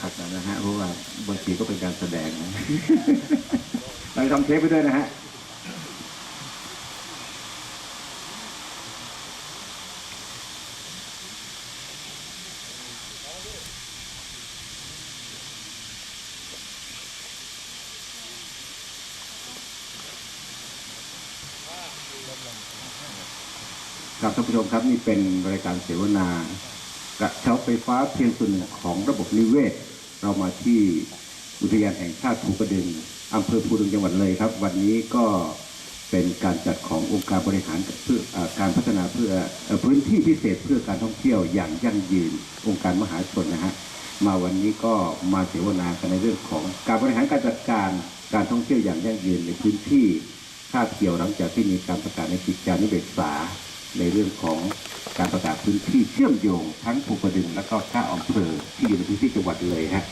ขัดนะฮะเพราะว่าบางทีก็เป็นการแสดงนะเราทำเทปไปด้วยนะฮะครับท่านผู้ชมครับนี่เป็นรายการเสวนา กระเช้าไฟฟ้าเพียงส่วนหนึ่งของระบบนิเวศ เรามาที่อุทยานแห่งชาติภูกระดึงอำเภอภูดึงจังหวัดเลยครับ วันนี้ก็เป็นการจัดขององค์การบริหารเพื่อการพัฒนาเพื่อพื้นที่พิเศษเพื่อการท่องเที่ยวอย่างยั่งยืนองค์การมหาชนนะฮะมาวันนี้ก็มาเสวนากันในเรื่องของการบริหารการจัดการการท่องเที่ยวอย่างยั่งยืนในพื้นที่คาบเกี่ยวหลังจากที่มีการประกาศในกิจจารนุเบกษาในเรื่องของ การประกาศพื้นที่เชื่อมโยงทั้งภูกระดึงและก็ท่าอำเภอที่อยู่ในพื้นที่จังหวัดเลยฮะ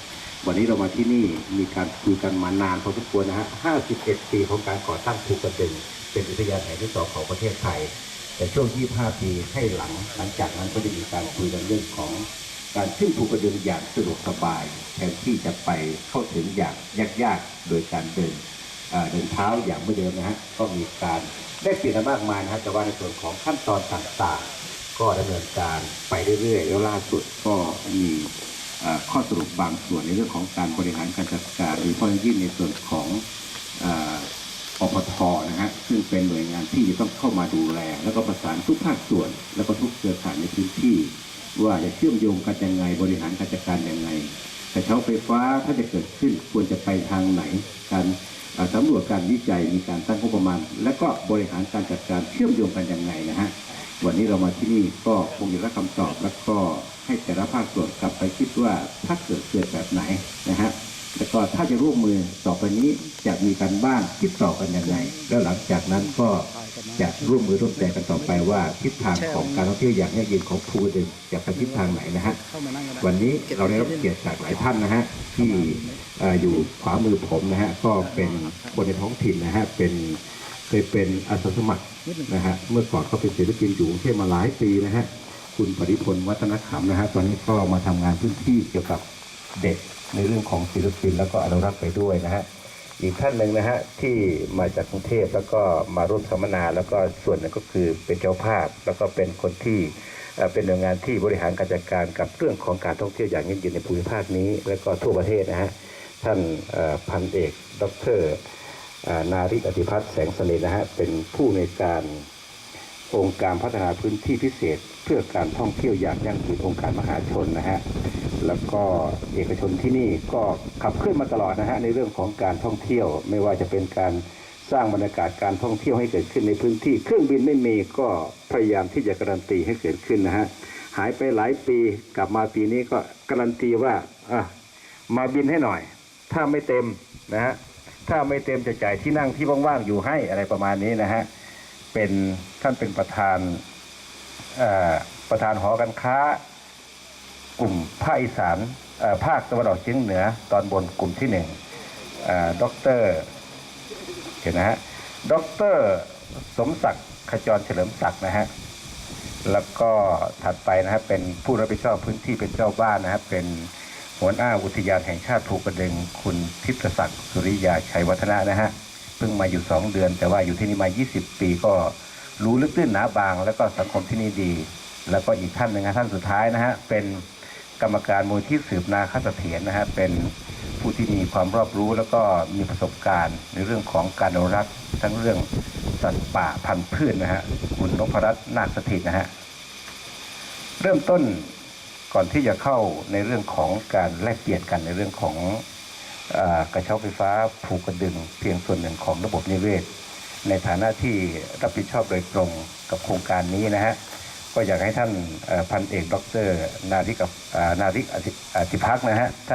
วันนี้เรามาที่นี่มีการคุยกันมานานพอสมควรนะฮะ 51 ปีของการก่อตั้งภูกระดึง เป็นอุทยานแห่งที่สองของประเทศไทย แต่ช่วง 25 ปีให้หลัง หลังจากนั้นก็ได้มีการคุยกันเรื่องของการขึ้นภูกระดึงอย่างสะดวกสบายแทนที่จะไปเข้าถึงอย่างยากๆ โดยการเดินเอ่อเดินเท้าอย่างไม่เดิมนะฮะ ก็มีการได้เปลี่ยนกันมากมายนะฮะแต่ว่าในส่วนของขั้นตอนต่างๆ ก็ดำเนินการไปเรื่อยๆแล้วล่าสุดก็มีข้อสรุปบางส่วนในเรื่องของการบริหารการจัดการโดยเฉพาะอยิ่งในส่วนของเอ่ออปทนะฮะซึ่งเป็นหน่วยงานที่จะต้องเข้ามาดูแล แล้วก็ประสานทุกภาคส่วน แล้วก็ทุกเครือข่ายในพื้นที่ ว่าจะเชื่อมโยงกันยังไงบริหารการจัดการยังไง แต่เช้าไฟฟ้าถ้าจะเกิดขึ้นควรจะไปทางไหนการสำรวจการวิจัยมีการตั้งงบประมาณ และก็บริหารการจัดการเชื่อมโยงกันยังไงนะฮะ วันนี้เรามาที่นี่ก็คงจะได้คำตอบ แล้วก็ให้แต่ละภาคส่วนกลับไปคิดว่าถ้าเกิดเกิดแบบไหนนะฮะแล้วก็ถ้าจะร่วมมือต่อไปนี้จะมีการบ้านคิดต่อกันยังไงแล้วหลังจากนั้นก็จะร่วมมือร่วมใจกันต่อไปว่าทิศทางของการท่องเที่ยวอย่างยั่งยืนของภูกระดึงจะไปทิศทางไหนนะฮะวันนี้เราได้รับเกียรติจากหลายท่านนะฮะที่อยู่ขวามือผมนะฮะก็เป็นคนในท้องถิ่นนะฮะเป็น เคยเป็นอาสาสมัครนะฮะเมื่อก่อนก็เป็นศิลปินอยู่กรุงเทพมาหลายปีนะฮะคุณปริพลวัฒนธรรมนะฮะตอนนี้ก็มาทำงานพื้นที่เกี่ยวกับเด็กในเรื่องของศิลปินแล้วก็อนุรักษ์ไปด้วยนะฮะอีกท่านหนึ่งนะฮะที่มาจากกรุงเทพแล้วก็มาร่วมสัมมนา แล้วก็ส่วนหนึงก็คือเป็นเจ้าภาพ แล้วก็เป็นคนที่เอ่อเป็นหน่วยงานที่บริหารการจัดการกับเรื่องของการท่องเที่ยวอย่างยั่งยืนในภูมิภาคนี้ และก็ทั่วประเทศนะฮะท่านเอ่อพันเอก ดรเอ่อ นาริกอธิพัฒน์แสงเสน่ห์นะฮะเป็นผู้ในการองค์การพัฒนาพื้นที่พิเศษ เพื่อการท่องเที่ยวอย่างยั่งยืนองค์การมหาชนนะฮะแล้วก็เอกชนที่นี่ก็ขับเคลื่อนมาตลอดนะฮะในเรื่องของการท่องเที่ยว ไม่ว่าจะเป็นการสร้างบรรยากาศการท่องเที่ยวให้เกิดขึ้นในพื้นที่ เครื่องบินไม่มีก็พยายามที่จะการันตีให้เกิดขึ้นนะฮะหายไปหลายปีกลับมาปีนี้ก็การันตีว่าอะมาบินให้หน่อย ถ้าไม่เต็มนะฮะ ถ้าไม่เต็มจะจ่ายที่นั่งที่ว่างๆอยู่ให้อะไรประมาณนี้นะฮะเป็นท่านเป็นประธานประธานหอการค้ากลุ่มภาคอีสานภาคตะวันออกเฉียงเหนือตอนบนกลุ่มที่หนึ่งเอ่อดรเห็นนะฮะด็อกเตอร์สมศักดิ์ขจรเฉลิมศักดิ์นะฮะแล้วก็ถัดไปนะฮะเป็นผู้รับผิดชอบพื้นที่เป็นเจ้าบ้านนะฮะเป็น หัวหน้าอุทยานแห่งชาติภูกระดึงคุณทิพศักดิ์สุริยาชัยวัฒนะนะฮะเพิ่งมาอยู่ 2 เดือน แต่ว่าอยู่ที่นี่มา 20 ปีก็รู้ลึกตื้นหนาบาง แล้วก็สังคมที่นี่ดี แล้วก็อีกท่านหนึ่งนะท่านสุดท้ายนะฮะเป็นกรรมการมูลที่สืบนาคเสถียรนะฮะเป็นผู้ที่มีความรอบรู้แล้วก็มีประสบการณ์ ในเรื่องของการอนุรักษ์ทั้งเรื่องสัตว์ป่าพันธุ์พืชนะฮะคุณนพรัตน์นาคสถิตนะฮะเริ่มต้น ก่อนที่จะเข้าในเรื่องของการแลกเปลี่ยนกันในเรื่องของอกระเช้าไฟฟ้าผูกกระดึง เพียงส่วนหนึ่งของระบบนิเวศ ในฐานะที่รับผิดชอบโดยตรงกับโครงการนี้นะฮะก็อยากให้ท่านพันเอก ดร นาริกับนาริกอธิพักนะฮะท่าน